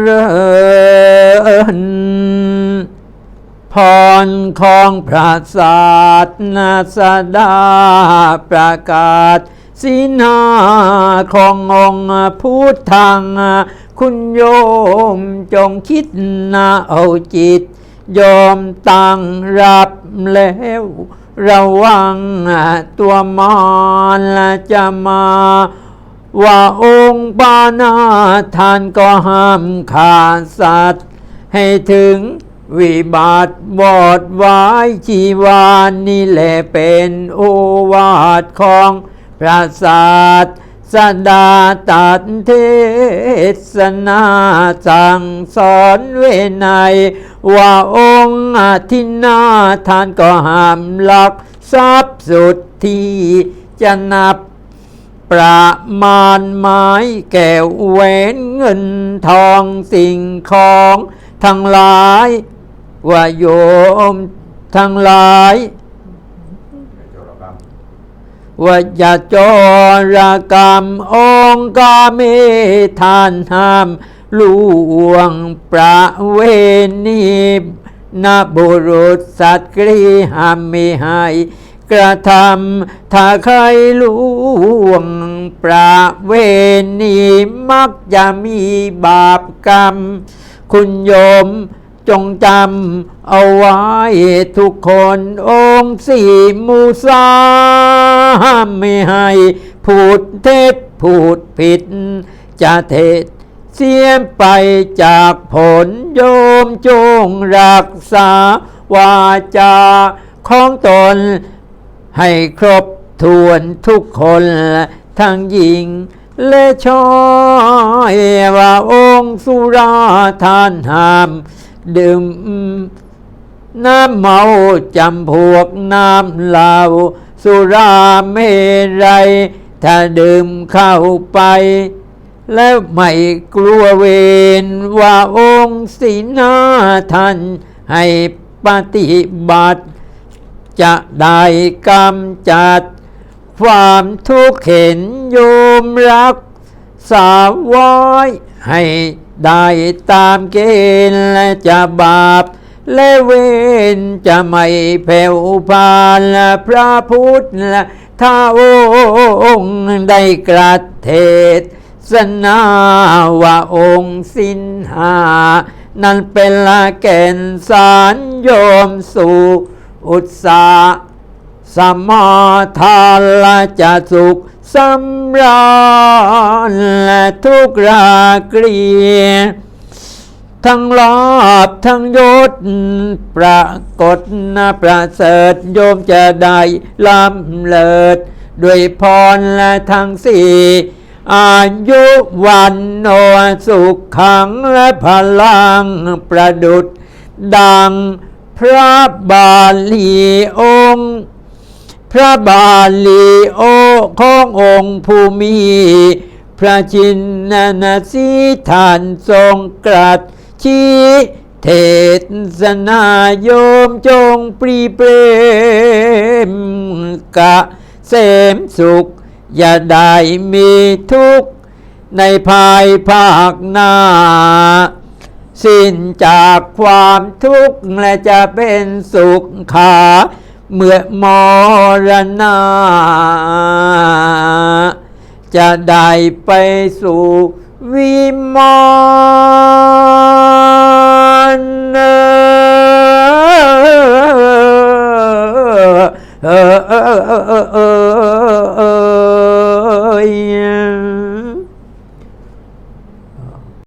เริญพรของพระศาสนาสดาประกาศสีนาขององค์พุทธัง คุณโยมจงคิดนาเอาจิต ยอมตั้งรับแล้วระวังตัวมารจะมา ว่าองค์ปานาทานก็ห้ามขาดสัตว์ ให้ถึงวิบัติบอดไว้ชีวานนี่แหละเป็นโอวาทของพระศาสสดาตัดเทศนาสั่งสอนเวไนว่าองค์อาทินาทานก็ห้ามลักทรัพย์สุดที่จะนับ ประมาณไม้แก้วแหวนเงินทองสิ่งของทั้งหลายว่าโยมทั้งหลายว่าอย่าจรกรรมองค์กาเมทานห้ามลวงประเวณีนบุรุษสัตว์กรีหามไม่ให้ กระทำถ้าใครล่วงประเวณีมักจะมีบาปกรรม คุณโยมจงจำเอาไว้ทุกคนองค์สี่มูสาไม่ให้พูดเท็จพูดผิด จะเทศเสียไปจากผลโยมจงรักษาวาจาของตน ให้ครบถ้วนทุกคนทั้งหญิงและชอยว่าองค์สุราทานหาม ดื่มน้ำเมาจำพวกน้ำเหล้าสุราเมรัยถ้าดื่มเข้าไป แล้วไม่กลัวเวรว่าองค์ศีนาท่านให้ปฏิบัติ จะได้กำจัด ความทุกข์เห็นโยมรัก สาวไว้ให้ได้ตามเกณฑ์และจะบาป และเวรจะไม่แผ่วพานและพระพุทธและถ้าองค์ได้กระเทศสนาว่าองค์สินหา นั้นเป็นละแก่นสารโยมสู่ อุตสาสมาทานละจะสุขสำราญและทุกราเกลียทั้งลาบทั้งยศปรากฏนะประเสริฐโยมจะได้ลำเลิศด้วยพรและทั้งสี่อายุวันโนสุขขังและพลังประดุดดัง พระบาลีองค์ พระบาลีโอขององค์ภูมิ พระจินนานาสีทานทรงกรัดชี้เทศนาโยมจงปรีเปรมกะเสมสุข อย่าได้มีทุกข์ ในภายภาคหน้า สิ้นจากความทุกข์และจะเป็นสุขขาเมื่อมรณา จะได้ไปสู่วิมานเออเออเออเออเออ